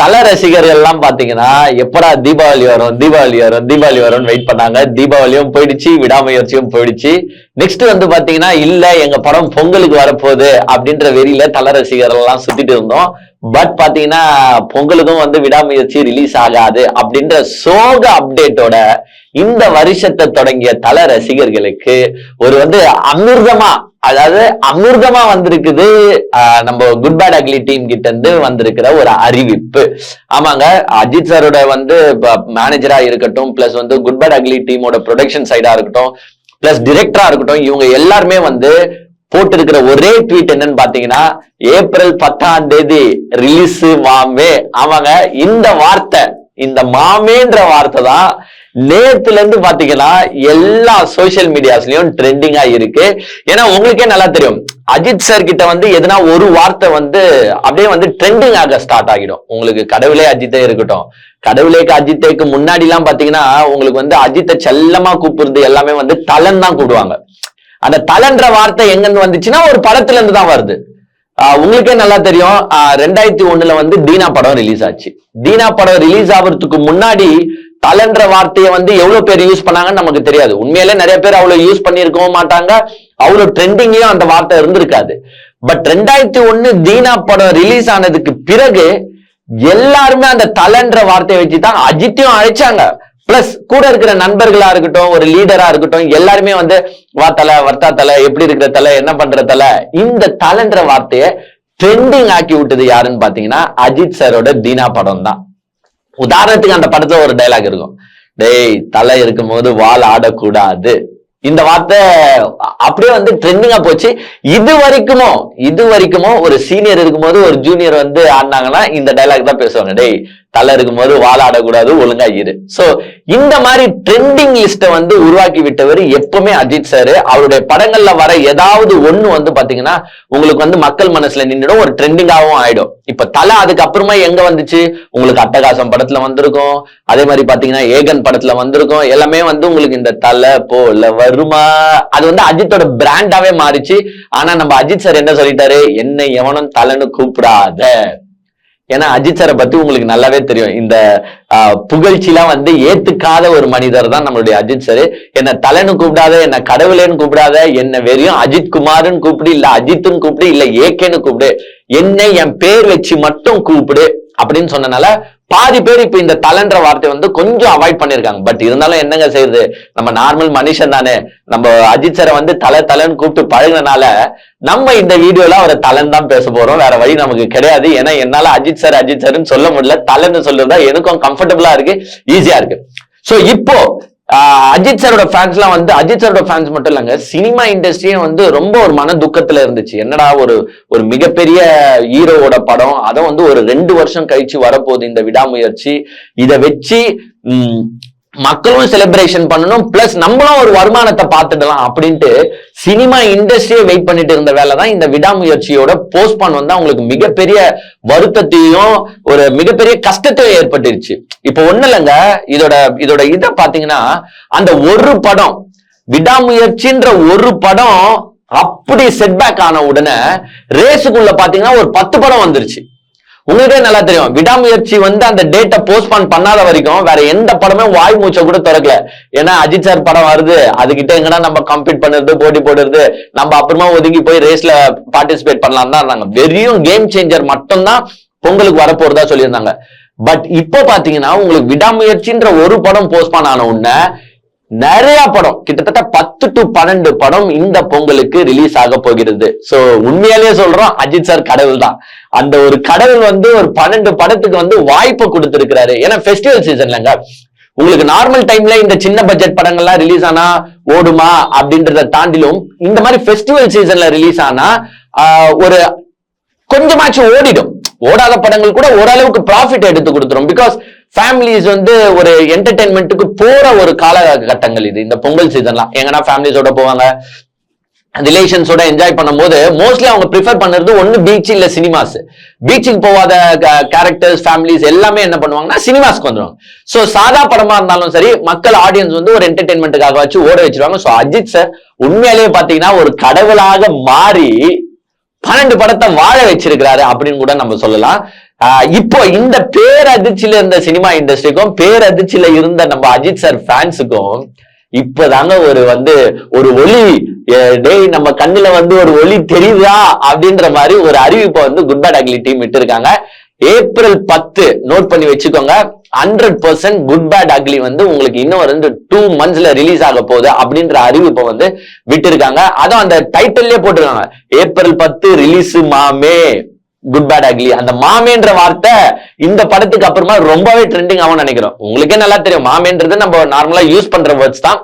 தல ரசிகர்கள் எல்லாம் பாத்தீங்கன்னா எப்படா தீபாவளி வரும் தீபாவளி வரும் தீபாவளி வரும்னு வெயிட் பண்ணாங்க. தீபாவளியும் போயிடுச்சு விடாமுயற்சியும் போயிடுச்சு. நெக்ஸ்ட் வந்து பாத்தீங்கன்னா இல்ல எங்க படம் பொங்கலுக்கு வரப்போகுது அப்படின்ற வெறியில தல ரசிகர்கள் எல்லாம் சுத்திட்டு இருந்தோம். பட் பாத்தீங்கன்னா பொங்கலுக்கும் வந்து விடாமுயற்சி ரிலீஸ் ஆகாது அப்படின்ற சோக அப்டேட்டோட இந்த வருஷத்தை தொடங்கிய தல ரசிகர்களுக்கு ஒரு வந்து அமிர்தமா அதாவது அமிர்தமா வந்திருக்குது நம்ம குட் பேட் அக்லி டீம் கிட்ட இருந்து வந்திருக்கிற ஒரு அறிவிப்பு. ஆமாங்க அஜித் சாரோட வந்து மேனேஜரா இருக்கட்டும் பிளஸ் வந்து குட் பேட் அக்லி டீமோட ப்ரொடக்ஷன் சைடா இருக்கட்டும் பிளஸ் டிரெக்டரா இருக்கட்டும் இவங்க எல்லாருமே வந்து போட்டிருக்கிற ஒரே ட்வீட் என்னன்னு பாத்தீங்கன்னா ஏப்ரல் பத்தாம் தேதி ரிலீஸ் மாமே. ஆமாங்க இந்த வார்த்தை இந்த மாமேன்ற வார்த்தை தான் நேத்துல இருந்து பாத்தீங்கன்னா எல்லா சோசியல் மீடியாஸ்லயும் ட்ரெண்டிங்கா இருக்கு. ஏன்னா உங்களுக்கே நல்லா தெரியும். அஜித் சார் கிட்ட வந்து எதுனா ஒரு வார்த்தை வந்து அப்படியே வந்து ட்ரெண்டிங் ஆக ஸ்டார்ட் ஆகிடும். உங்களுக்கு கடவுளே அஜித்தே இருக்கட்டும். கடவுளேக்கு அஜித்தேக்கு முன்னாடி எல்லாம் பாத்தீங்கன்னா உங்களுக்கு வந்து அஜித்தை செல்லமா கூப்பிடுறது எல்லாமே வந்து தலன் தான் கூப்பிடுவாங்க. அந்த தலன்ற வார்த்தை எங்கன்னு வந்துச்சுன்னா ஒரு படத்துல இருந்து தான் வருது. ஆஹ் உங்களுக்கே நல்லா தெரியும். ஆஹ் ரெண்டாயிரத்தி ஒண்ணுல வந்து தீனா படம் ரிலீஸ் ஆச்சு. தீனா படம் ரிலீஸ் ஆகுறதுக்கு முன்னாடி தலன்ற வார்த்தையை வந்து எவ்வளவு பேர் யூஸ் பண்ணாங்கன்னு நமக்கு தெரியாது. உண்மையிலே நிறைய பேர் அவ்வளவு யூஸ் பண்ணியிருக்கவும் மாட்டாங்க. அவ்வளவு ட்ரெண்டிங்லயும் அந்த வார்த்தை இருந்திருக்காது. பட் ரெண்டாயிரத்தி ஒண்ணு தீனா படம் ரிலீஸ் ஆனதுக்கு பிறகு எல்லாருமே அந்த தலன்ற வார்த்தையை வச்சு தான் அஜித்தையும் அழைச்சாங்க. பிளஸ் கூட இருக்கிற நண்பர்களா இருக்கட்டும் ஒரு லீடரா இருக்கட்டும் எல்லாருமே வந்து வா தலை வர்த்தா தலை எப்படி இருக்கிற தலை என்ன பண்ற தலை? இந்த தலன்ற வார்த்தையை ட்ரெண்டிங் ஆக்கி விட்டது யாருன்னு பாத்தீங்கன்னா அஜித் சாரோட தீனா படம் தான் உதாரணத்துக்கு அந்த படத்துல ஒரு டைலாக் இருக்கும். டேய் தலை இருக்கும்போது வால் ஆடக்கூடாது. இந்த வார்த்தை அப்படியே வந்து ட்ரெண்டிங்கா போச்சு. இது வரைக்குமோ இது வரைக்குமோ ஒரு சீனியர் இருக்கும்போது ஒரு ஜூனியர் வந்து ஆடினாங்கன்னா இந்த டைலாக் தான் பேசுவாங்க. டேய் தலை இருக்கும்போது வாழாடக்கூடாது ஒழுங்கா இரு. சோ இந்த மாதிரி ட்ரெண்டிங் லிஸ்ட வந்து உருவாக்கி விட்டவர் எப்பவுமே அஜித் சார் அவருடைய படங்கள்ல வர ஏதாவது ஒண்ணு வந்து பாத்தீங்கன்னா உங்களுக்கு வந்து மக்கள் மனசுல நின்றுடும் ஒரு ட்ரெண்டிங்காவும் ஆயிடும். இப்ப தலை அதுக்கப்புறமா எங்க வந்துச்சு? உங்களுக்கு அட்டகாசம் படத்துல வந்திருக்கும். அதே மாதிரி பாத்தீங்கன்னா ஏகன் படத்துல வந்திருக்கும். எல்லாமே வந்து உங்களுக்கு இந்த தலை போல வருமா? அது வந்து அஜித்தோட பிராண்டாவே மாறிச்சு. ஆனா நம்ம அஜித் சார் என்ன சொல்லிட்டாரு? என்ன எவனும் தலைன்னு கூப்பிடாத. ஏன்னா அஜித் சாரை பத்தி உங்களுக்கு நல்லாவே தெரியும். இந்த ஆஹ், புகழ்ச்சிலாம் வந்து ஏத்துக்காத ஒரு மனிதர் தான் நம்மளுடைய அஜித் சார். என்ன தலைன்னு கூப்பிடாத என்ன கடவுளேன்னு கூப்பிடாத என்ன வெறியும் அஜித் குமார்னு கூப்பிடு இல்ல அஜித்னு கூப்பிடு இல்ல ஏகேன்னு கூப்பிடு. என்னை என் பேர் வச்சு மட்டும் கூப்பிடு அப்படின்னு சொன்னனால பாதி பேர் இப்ப இந்த தலன்ற வார்த்தை வந்து கொஞ்சம் அவாய்ட் பண்ணிருக்காங்க. பட் இருந்தாலும் என்னங்க செய்யுது நம்ம நார்மல் மனுஷன் தானே. நம்ம அஜித் சரை வந்து தலை தலைன்னு கூப்பிட்டு பழகினால நம்ம இந்த வீடியோல அவரை தலன் தான் பேச போறோம். வேற வழி நமக்கு கிடையாது. ஏன்னா என்னால அஜித் சார் அஜித் சார்னு சொல்ல முடியல. தலன்னு சொல்றதா எனக்கும் கம்ஃபர்டபுளா இருக்கு ஈஸியா இருக்கு. சோ இப்போ அஜித் சாரோட ஃபேன்ஸ்லாம் வந்து அஜித் சாரோட ஃபேன்ஸ் மட்டும் இல்லைங்க சினிமா இண்டஸ்ட்ரியே வந்து ரொம்ப ஒரு மன துக்கத்துல இருந்துச்சு. என்னடா ஒரு ஒரு மிகப்பெரிய ஹீரோவோட படம் அதை வந்து ஒரு ரெண்டு வருஷம் கழிச்சு வரப்போகுது இந்த விடாமுயற்சி. இதை வச்சு மக்களும் செலிப்ரேஷன் பண்ணணும் பிளஸ் நம்மளும் ஒரு வருமானத்தை பார்த்துடலாம் அப்படின்ட்டு சினிமா இண்டஸ்ட்ரியை வெயிட் பண்ணிட்டு இருந்த வேலை தான் இந்த விடாமுயற்சியோட போஸ்ட்பான் வந்து அவங்களுக்கு மிகப்பெரிய வருத்தத்தையும் ஒரு மிகப்பெரிய கஷ்டத்தையும் ஏற்பட்டுருச்சு. இப்போ ஒண்ணு இல்லைங்க இதோட இதோட இதை பாத்தீங்கன்னா அந்த ஒரு படம் விடாமுயற்சின்ற ஒரு படம் அப்படி செட்பேக் ஆன உடனே ரேஸுக்குள்ள பாத்தீங்கன்னா ஒரு பத்து படம் வந்துருச்சு. உங்களுக்கே நல்லா தெரியும். விடாமுயற்சி வந்து அந்த டேட்டை போஸ்ட்பான் பண்ணாத வரைக்கும் வேற எந்த படமே வாய் மூச்சை கூட திறக்கல. ஏன்னா அஜித் சார் படம் வருது. அதுகிட்ட எங்கன்னா நம்ம கம்ப்ளீட் பண்ணுறது போட்டி போடுறது நம்ம அப்புறமா ஒதுங்கி போய் ரேஸ்ல பார்ட்டிசிபேட் பண்ணலாம் தான் இருந்தாங்க. வெறியும் கேம் சேஞ்சர் மட்டும்தான் பொங்கலுக்கு வரப்போறதா சொல்லியிருந்தாங்க. பட் இப்போ பாத்தீங்கன்னா உங்களுக்கு விடாமுயற்சின்ற ஒரு படம் போஸ்ட்பான் ஆன உடனே நிறைய படம் கிட்டத்தட்ட பத்து டு பன்னெண்டு படம் இந்த பொங்கலுக்கு ரிலீஸ் ஆக போகிறது. சோ உண்மையாலேயே சொல்றோம் அஜித் சார் கடவுள் தான் அந்த ஒரு கடவுள் வந்து ஒரு பன்னெண்டு படத்துக்கு வந்து வாய்ப்பு கொடுத்திருக்கிறாரு. ஏன்னா ஃபெஸ்டிவல் சீசன்லங்க உங்களுக்கு நார்மல் டைம்ல இந்த சின்ன பட்ஜெட் படங்கள்லாம் ரிலீஸ் ஆனா ஓடுமா அப்படின்றத தாண்டிலும் இந்த மாதிரி ஃபெஸ்டிவல் சீசன்ல ரிலீஸ் ஆனா ஆஹ், ஒரு கொஞ்சமாச்சும் ஓடிடும். ஓடாத படங்கள் கூட ஓரளவுக்கு ப்ராஃபிட் எடுத்து கொடுத்துரும். பிகாஸ் ஃபேமிலிஸ் வந்து ஒரு என்டர்டைன்மெண்ட்டுக்கு போற ஒரு காலகட்டங்கள் இது. இந்த பொங்கல் சீசன்லாம் எங்கன்னா ஃபேமிலிஸோட போவாங்க. ரிலேஷன்ஸோட என்ஜாய் பண்ணும்போது மோஸ்ட்லி அவங்க ப்ரிஃபர் பண்ணுறது ஒன்று பீச் இல்லை சினிமாஸ் பீச்சுக்கு போகாத கேரக்டர்ஸ் ஃபேமிலிஸ் எல்லாமே என்ன பண்ணுவாங்கன்னா சினிமாஸ்க்கு வந்துடுவாங்க ஸோ சாதா படமா இருந்தாலும் சரி மக்கள் ஆடியன்ஸ் வந்து ஒரு என்டர்டைன்மெண்ட்டுக்காக வச்சு ஓட வச்சிருவாங்க. ஸோ அஜித் சார் உண்மையிலேயே பார்த்தீங்கன்னா ஒரு கடவுளாக மாறி பன்னெண்டு படத்தை வாழ வச்சிருக்கிறாரு அப்படின்னு கூட நம்ம சொல்லலாம். இப்போ இந்த பேரதிர்ச்சியில இருந்த சினிமா இண்டஸ்ட்ரிக்கும் பேரதிர்ச்சியில இருந்த நம்ம அஜித் சார் ஃபேன்ஸுக்கும் இப்பதாங்க ஒரு வந்து ஒரு ஒளி டேய் நம்ம கண்ணுல வந்து ஒரு ஒளி தெரியுதா அப்படின்ற மாதிரி ஒரு அறிவிப்பை வந்து குட் பேட் அக்லி டீம் விட்டுருக்காங்க. ஏப்ரல் பத்து நோட் பண்ணி வச்சுக்கோங்க hundred percent Good Bad Ugly வந்து உங்களுக்கு இன்னும் வந்து டூ மந்த்ஸ்ல ரிலீஸ் ஆக போகுது அப்படின்ற அறிவிப்பை வந்து விட்டுருக்காங்க. அதுவும் அந்த டைட்டில்லே போட்டிருக்காங்க. ஏப்ரல் பத்து ரிலீஸ் மாமே குட் பேட் அக்லி அந்த மாமேன்ற வார்த்தை இந்த படத்துக்கு அப்புறமா ரொம்பவே ட்ரெண்டிங் ஆகும் நினைக்கிறோம். உங்களுக்கே நல்லா தெரியும். மாமேன்றது நம்ம நார்மலா யூஸ் பண்ற வேர்ட்ஸ் தான்.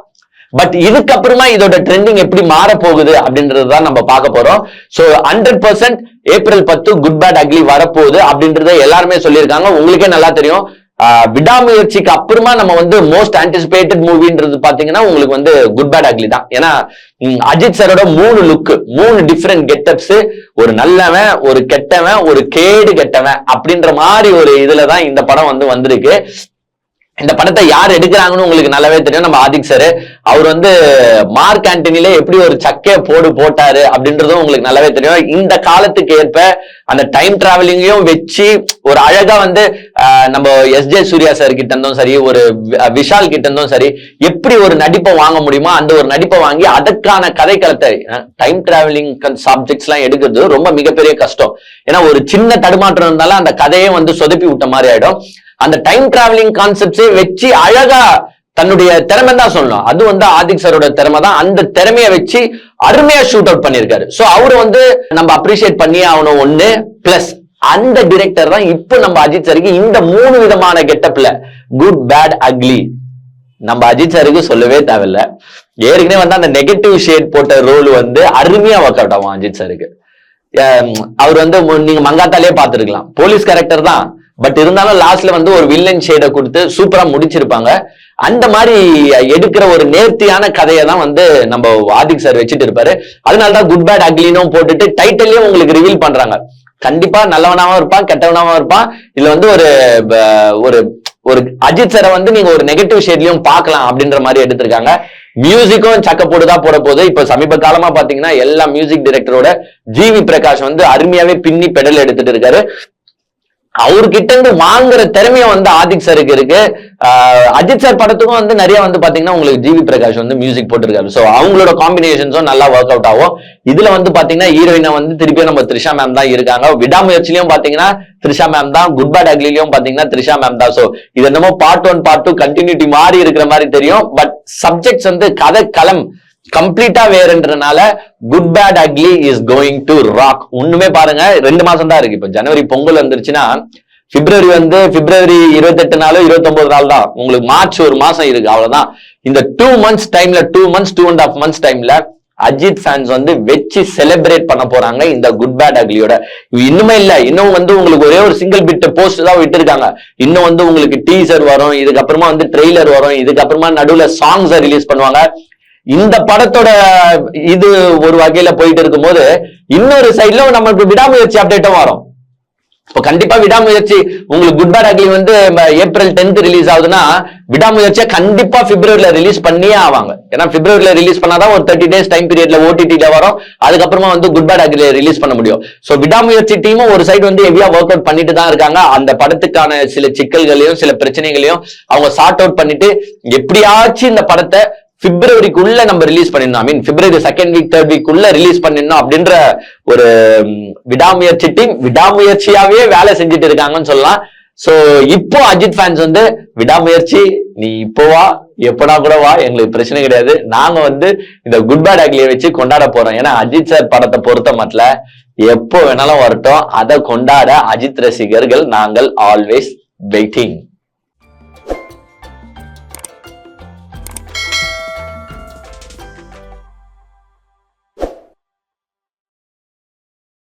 பட் இதுக்கப்புறமா இதோட ட்ரெண்டிங் எப்படி மாற போகுது அப்படின்றது தான் நம்ம பார்க்க போறோம். சோ ஹண்ட்ரட் பர்சன்ட் ஏப்ரல் பத்து குட் பேட் அக்லி வரப்போகுது அப்படின்றத எல்லாருமே சொல்லியிருக்காங்க. உங்களுக்கே நல்லா தெரியும். விடாமுயற்சிக்கு அப்புறமா நம்ம வந்து மோஸ்ட் ஆன்டிசிபேட்டட் மூவின்றது பாத்தீங்கன்னா உங்களுக்கு வந்து குட் பேட் அக்லி தான். ஏன்னா அஜித் சாரோட மூணு லுக் மூணு டிஃப்ரெண்ட் கெட்டப்ஸ் ஒரு நல்லவன் ஒரு கெட்டவன் ஒரு கேடு கெட்டவன் அப்படின்ற மாதிரி ஒரு இதுலதான் இந்த படம் வந்து வந்திருக்கு. இந்த படத்தை யார் எடுக்கிறாங்கன்னு உங்களுக்கு நல்லாவே தெரியும். நம்ம ஆதிக் சார் அவர் வந்து மார்க் ஆண்டனில எப்படி ஒரு சக்கைய போடு போட்டாரு அப்படின்றதும் உங்களுக்கு நல்லாவே தெரியும். இந்த காலத்துக்கு ஏற்ப அந்த டைம் டிராவலிங்கையும் வச்சு ஒரு அழகா வந்து ஆஹ், நம்ம எஸ் ஜே சூர்யா சார் கிட்ட இருந்தும் சரி ஒரு விஷால் கிட்ட இருந்தும் சரி எப்படி ஒரு நடிப்பை வாங்க முடியுமோ அந்த ஒரு நடிப்பை வாங்கி அதற்கான கதைக்களத்தை டைம் டிராவலிங் சப்ஜெக்ட்ஸ் எல்லாம் எடுக்கிறது ரொம்ப மிகப்பெரிய கஷ்டம். ஏன்னா ஒரு சின்ன தடுமாற்றம் இருந்தாலும் அந்த கதையே வந்து சொதப்பி விட்ட மாதிரி ஆயிடும். அந்த டைம் டிராவலிங் கான்செப்ட்ஸே வச்சு அழகா தன்னுடைய திறமை தான் சொல்லணும். அது வந்து ஆதிக் சாரோட திறமை தான். அந்த திறமையை வச்சு அருமையா ஷூட் அவுட் பண்ணியிருக்காரு. சோ அவரு வந்து நம்ம அப்ரிஷியேட் பண்ணியே ஆகணும் ஒண்ணு பிளஸ் அந்த டிரெக்டர் தான் இப்போ நம்ம அஜித் சாருக்கு இந்த மூணு விதமான கெட்டப்ல குட் பேட் அக்லி நம்ம அஜித் சாருக்கு சொல்லவே தேவையில்ல. ஏற்கனவே வந்து அந்த நெகட்டிவ் ஷேட் போட்ட ரோல் வந்து அருமையா ஒர்க் அவுட் ஆகும் அஜித் சாருக்கு அவர் வந்து மு- நீங்க மங்காத்தாலே பார்த்துருக்கலாம். போலீஸ் கேரக்டர் தான். பட் இருந்தாலும் லாஸ்ட்ல வந்து ஒரு வில்லன் ஷேடை கொடுத்து சூப்பரா முடிச்சிருப்பாங்க. அந்த மாதிரி எடுக்கிற ஒரு நேர்த்தியான கதையை தான் வந்து நம்ம ஆதிக் சார் வச்சுட்டு இருப்பாரு. அதனாலதான் குட் பேட் அக்லினும் போட்டுட்டு டைட்டிலையும் உங்களுக்கு ரிவீல் பண்றாங்க. கண்டிப்பா நல்லவனாவும் இருப்பான் கெட்டவனாவும் இருப்பான். இதுல வந்து ஒரு ஒரு ஒரு அஜித் சாரை வந்து நீங்க ஒரு நெகட்டிவ் ஷேட்லயும் பார்க்கலாம் அப்படின்ற மாதிரி எடுத்திருக்காங்க. மியூசிக்கும் சக்கப்போடு தான் போட போகுது. இப்ப சமீப காலமா பாத்தீங்கன்னா எல்லா மியூசிக் டைரக்டரோட ஜிவி பிரகாஷ் வந்து அருமையாவே பின்னி பெடல் எடுத்துட்டு இருக்காரு. அவர்கிட்ட இருந்து வாங்குற திறமையை வந்து ஆதிக் சாருக்கு இருக்கு. ஆஹ் அஜித் சார் படத்துக்கும் வந்து நிறைய வந்து பாத்தீங்கன்னா உங்களுக்கு ஜிவி பிரகாஷ் வந்து மியூசிக் போட்டிருக்காரு. சோ அவங்களோட காம்பினேஷன்ஸும் நல்லா ஒர்க் அவுட் ஆகும். இதுல வந்து பாத்தீங்கன்னா ஹீரோயினை வந்து திருப்பியும் நம்ம த்ரிஷா மேம் தான் இருக்காங்க. விடாமுயற்சிலையும் பாத்தீங்கன்னா த்ரிஷா மேம் தான். குட் பேட் அக்லிலையும் பாத்தீங்கன்னா த்ரிஷா மேம் தான். சோ இது என்னமோ part one part two continuity மாறி இருக்கிற மாதிரி தெரியும். பட் சப்ஜெக்ட்ஸ் வந்து கதை களம். கம்ப்ளீட்டா வேறுன்றனால Good Bad Ugly is going to rock ஒண்ணுமே பாருங்க ரெண்டு மாசம் தான் இருக்கு. இப்ப ஜனவரி பொங்கல் வந்துருச்சுன்னா பிப்ரவரி வந்து பிப்ரவரி இருபத்தெட்டு நாளோ இருபத்தொன்பது நாள் தான். உங்களுக்கு மார்ச் ஒரு மாசம் இருக்கு அவ்வளவுதான். இந்த டூ மந்த்ஸ் டைம்ல two months two and half months டைம்ல அஜித் ஃபேன்ஸ் வந்து வச்சு செலிப்ரேட் பண்ண போறாங்க இந்த குட் பேட் அக்லியோட இன்னுமே இல்ல இன்னும் வந்து உங்களுக்கு ஒரே ஒரு சிங்கிள் பிட் போஸ்ட் தான் விட்டுருக்காங்க. இன்னும் வந்து உங்களுக்கு டீசர் வரும் இதுக்கப்புறமா வந்து ட்ரெய்லர் வரும் இதுக்கப்புறமா நடுவுல சாங்ஸை ரிலீஸ் பண்ணுவாங்க. இந்த படத்தோட இது ஒரு வகையில போயிட்டு இருக்கும்போது இன்னொரு சைட்ல நமக்கு விடாமுயற்சி அப்டேட்டும் வரும். இப்போ கண்டிப்பா விடாமுயற்சி உங்களுக்கு குட் பேட் அக்லி வந்து ஏப்ரல் டென்த் ரிலீஸ் ஆகுதுன்னா விடாமுயற்சியை கண்டிப்பா பிப்ரவரியில ரிலீஸ் பண்ணியே ஆவாங்க. ஏன்னா பிப்ரவரியில ரிலீஸ் பண்ணாதான் ஒரு தேர்ட்டி டேஸ் டைம் பீரியட்ல ஓடிடியில வரும். அதுக்கப்புறமா வந்து குட் பேட் அக்லி ரிலீஸ் பண்ண முடியும். சோ விடாமுயற்சி டீமும் ஒரு சைடு வந்து ஹெவியா ஒர்க் அவுட் பண்ணிட்டு தான் இருக்காங்க. அந்த படத்துக்கான சில சிக்கல்களையும் சில பிரச்சனைகளையும் அவங்க சார்ட் அவுட் பண்ணிட்டு எப்படியாச்சும் இந்த படத்தை பிப்ரவரிக்குள்ள நம்ம ரிலீஸ் பண்ணிருந்தோம் I mean February second week third week உள்ள ரிலீஸ் பண்ணிருந்தோம் அப்படின்ற ஒரு விடாமுயற்சி டீம் விடாமுயற்சியாவே வேலை செஞ்சுட்டு இருக்காங்கன்னு சொல்லலாம். சோ இப்போ அஜித் ஃபேன்ஸ் வந்து விடாமுயற்சி நீ இப்போ வா எப்படா கூட வா எங்களுக்கு பிரச்சனை கிடையாது. நாங்க வந்து இந்த குட் பேட் அக்லியை வச்சு கொண்டாட போறோம். ஏன்னா அஜித் சார் படத்தை பொறுத்த மட்டும் எப்போ வேணாலும் வரட்டும். அதை கொண்டாட அஜித் ரசிகர்கள் நாங்கள் ஆல்வேஸ் வெயிட்டிங்